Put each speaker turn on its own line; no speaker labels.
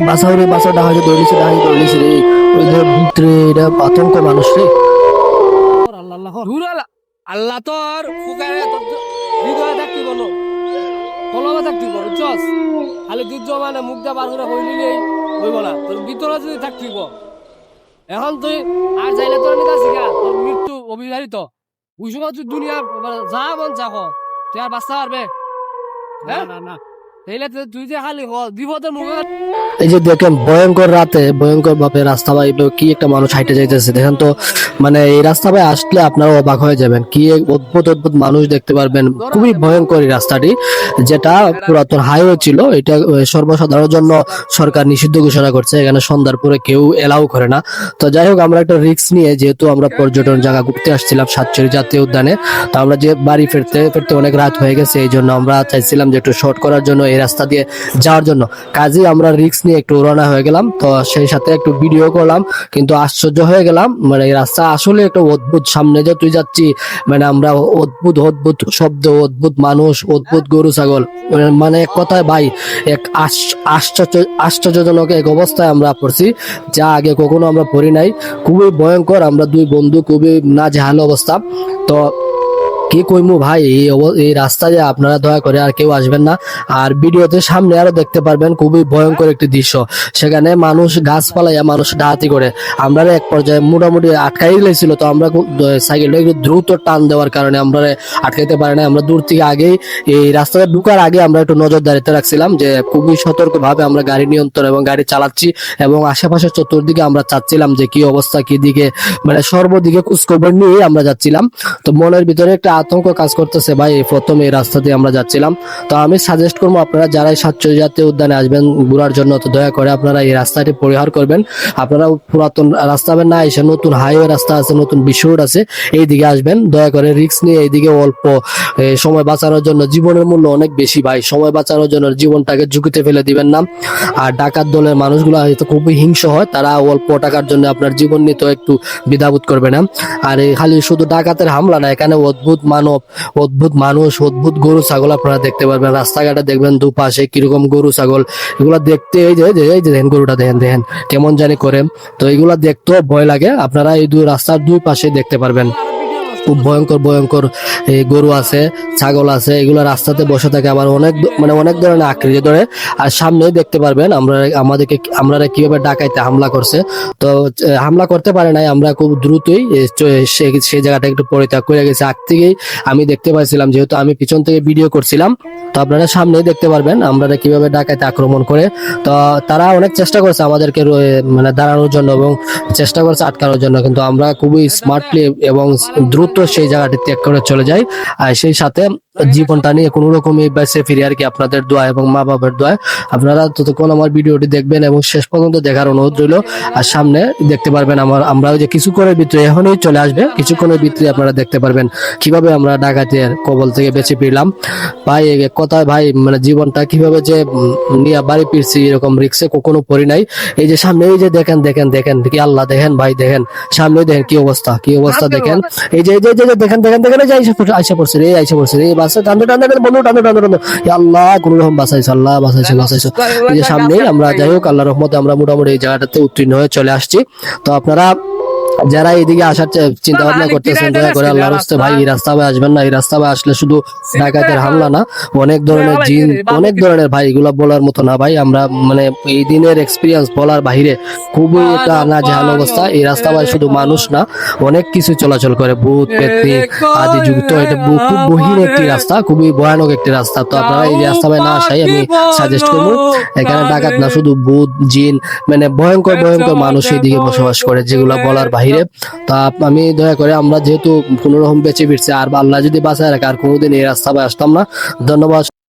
বাসাও রে বাসা ডাহাজে দৌড়িছে ডাহাজে দৌড়িছে রে। ওই ধর ভিতরে এটা আতঙ্ক মানুষ রে।
আল্লাহ আল্লাহ দূর আল্লাহ আল্লাহ তোর ফুকারে তোর হৃদয়ে থাকতি বলো। কলমে থাকতি বলো চস খালি দুধ জমানে মুখ দিয়ে বার করে হইলি নেই হইব না। তোর ভিতরে যদি থাকতি এখন তুই আর যাইলে তোর নিতে শিখা তোর মৃত্যু অবিবাহিত। ওই সময় তুই দুনিয়া যা মন চাহ তুই আর বাঁচতে পারবে? হ্যাঁ? না না।
এই যে দেখেন, ভয়ঙ্কর রাতে, ভয়ঙ্কর ভাবে রাস্তা ভাই কি একটা মানুষ হাইটে যাইতেছে। দেখেন তো মানে এই রাস্তা ভাই আসলে আপনারা অবাক হয়ে যাবেন। কি অদ্ভুত অদ্ভুত মানুষ দেখতে পারবেন। খুবই ভয়ঙ্কর এই রাস্তাটি, যেটা পুরাতন হাইওয়ে ছিল। এটা সর্বসাধারণের জন্য সরকার নিষিদ্ধ ঘোষণা করছে। এখানে সন্ধ্যার পরে কেউ এলাও করে না। তো যাই হোক, আমরা একটা রিস্ক নিয়ে, যেহেতু আমরা পর্যটন জায়গা ঘুরতে আসছিলাম সাতচুরি জাতীয় উদ্যানে, তো আমরা যে বাড়ি ফিরতে ফিরতে অনেক রাত হয়ে গেছে, এই জন্য আমরা চাইছিলাম যে একটু শর্ট করার জন্য এই রাস্তা দিয়ে যাওয়ার জন্য। কাজেই আমরা রিস্ক নিয়ে একটু রওনা হয়ে গেলাম, তো সেই সাথে একটু ভিডিও করলাম, কিন্তু আশ্চর্য হয়ে গেলাম মানে এই রাস্তা আসলে একটা অদ্ভুত, সামনে যে তুই যাচ্ছি মানে আমরা অদ্ভুত অদ্ভুত শব্দ, অদ্ভুত মানুষ, অদ্ভুত গরু, ছাগল মানে এক কথায় ভাই, এক আশ- আশ্চর্য, আশ্চর্যজনক এক অবস্থায় আমরা পড়ছি, যা আগে কখনো আমরা পড়ি নাই, খুবই ভয়ঙ্কর, আমরা দুই বন্ধু খুবই না জাহাল অবস্থা, তো কি কইমু ভাই? এই এই রাস্তায় আপনারা দয়া করে আর কেউ আসবেন না। আর ভিডিওতে সামনে আরও দেখতে পারবেন খুবই ভয়ঙ্কর একটি দৃশ্য। সেখানে মানুষ গাছপালাইয়া মানুষ ডাহাতি করে। আমরা এক পর্যায়ে মোটামুটি আটকাই গেছিল তো আমরা সাইকেলটা একটু দ্রুত টান দেওয়ার কারণে আমরা আটকাইতে পারি না আমরা দূর থেকে আগেই এই রাস্তাটা ঢুকার আগে আমরা একটু নজরদারিতে রাখছিলাম যে খুবই সতর্ক ভাবে আমরা গাড়ি নিয়ন্ত্রণ এবং গাড়ি চালাচ্ছি এবং আশেপাশে চতুর্দিকে আমরা চাচ্ছিলাম যে কি অবস্থা, কি দিকে মানে সর্বদিকে খোঁজখবর নিয়ে আমরা যাচ্ছিলাম। তো মনের ভিতরে একটা আতঙ্ক কাজ করতেছে ভাই, এই প্রথম এই রাস্তা দিয়ে আমরা যাচ্ছিলাম। তো আমি সাজেস্ট করব আপনারা যারা সাতচল্লিশ জাতীয় উদ্যানে আসবেন ঘোরার জন্য, তো দয়া করে আপনারা এই রাস্তাটি পরিহার করবেন। আপনারা পুরাতন রাস্তা হবে না এসে নতুন হাইওয়ে রাস্তা আছে, নতুন বিশ্ব রোড আছে এই দিকে আসবেন। দয়া করে রিস্ক নিয়ে এইদিকে অল্প সময় বাঁচানোর জন্য জীবনের মূল্য অনেক বেশি ভাই। সময় বাঁচানোর জন্য জীবনটাকে ঝুঁকিতে ফেলে দিবেন না। আর ডাকাত দলের মানুষগুলো হয়তো খুবই হিংস্র হয়, তারা অল্প টাকার জন্য আপনার জীবন নিতে একটু দ্বিধাবোধ করবে না। আর এই খালি শুধু ডাকাতের হামলা না, এখানে অদ্ভুত মানব, অদ্ভুত মানুষ, অদ্ভুত গরু, ছাগল আপনারা দেখতে পারবেন। রাস্তাঘাটে দেখবেন দুপাশে কীরকম গরু, ছাগল। এগুলো দেখতে এই যে, এই যে- দেখেন গরুটা, দেখেন দেখেন, কেমন জানি করেন তো এগুলা দেখতেও ভয় লাগে। আপনারা এই দু রাস্তার দুই পাশে দেখতে পারবেন। খুব ভয়ঙ্কর ভয়ঙ্কর গরু আছে, ছাগল আছে, এগুলো রাস্তাতে বসে থাকে আবার অনেক মানে অনেক ধরনের আকৃতি ধরে। আর সামনে দেখতে পারবেন আমরা, আমাদেরকে আমরা কীভাবে ডাকাইতে হামলা করছে। তো হামলা করতে পারে নাই, আমরা খুব দ্রুতই সেই জায়গাটা একটু পরিত্যাগ করে গেছে। আগ থেকেই আমি দেখতে পাইছিলাম, যেহেতু আমি পিছন থেকে ভিডিও করছিলাম, তো আপনারা সামনে দেখতে পারবেন আমরা কীভাবে ডাকাইতে আক্রমণ করে। তো, তারা অনেক চেষ্টা করছে আমাদেরকে মানে দাঁড়ানোর জন্য এবং চেষ্টা করছে আটকানোর জন্য, কিন্তু আমরা খুবই স্মার্টলি এবং দ্রুত সেই জায়গাটি ত্যাগ করে চলে যায় আর সেই সাথে জীবনটা নিয়ে কোনো রকমই বেঁচে ফিরে আর কি আপনাদের দোয়া এবং মা বাবার দোয়া। আপনারা ততক্ষণ আমার ভিডিওটি দেখবেন এবং শেষ পর্যন্ত দেখার অনুরোধ রইল। আর সামনে দেখতে পারবেন আমার আমরা যে কিছুক্ষণের ভিতরে এখনই চলে আসবে কিছুক্ষণের ভিতরে আপনারা দেখতে পারবেন কীভাবে আমরা ডাকাতের কবল থেকে বেঁচে ফিরলাম। ভাই কথায় ভাই মানে জীবনটা কীভাবে যে নিয়ে বাড়ি ফিরছি এরকম রিক্সে কখনো পড়ি নাই। এই যে সামনে এই যে দেখেন দেখেন দেখেন কি আল্লাহ দেখেন ভাই দেখেন সামনে দেখেন কি অবস্থা কি অবস্থা দেখেন। এই যে এই এই দেখেন দেখেন দেখেন এই যে আইসা পড়ছে আইসা পড়ছে রে আইসা পড়ছে রে আল্লাহ আল্লাহ আমরা, যাই হোক আল্লাহ রহমতে আমরা মোটামুটি এই জায়গাটাতে উত্তীর্ণ হয়ে চলে আসছি। তো আপনারা যারা এইদিকে আসার চিন্তা ভাবনা করতেছেন দয়া করে আল্লাহ রাস্তায় ভাই এই রাস্তা ভাই আসবেন না এই রাস্তা ভাই আসলে শুধু ডাকাতের হামলা না অনেক ধরনের জিন অনেক ধরনের ভাই এগুলা বলার মতো না ভাই আমরা মানে এই দিনের এক্সপিরিয়েন্স বলার বাইরে খুবই একটা নাজেহাল অবস্থা। এই রাস্তা ভাই শুধু মানুষ না অনেক কিছু চলাচল করে ভূত পেতনি আদি যুক্ত এটা খুব বহির একটি রাস্তা খুবই ভয়ানক একটি রাস্তা। তো আপনারা এই রাস্তা ভাই না আসাই আমি সাজেস্ট করব এখানে ডাকাত না শুধু ভূত জিন মানে ভয়ঙ্কর ভয়ঙ্কর মানুষ এইদিকে বসবাস করে যেগুলো বলার বাহিরে তা আমি দয়া করে আমরা যেহেতু কোনোরকম বেঁচে ফিরছি, আর আল্লাহ যদি বাঁচায় রাখে, আর কোনোদিন এই রাস্তা আসতাম না। ধন্যবাদ।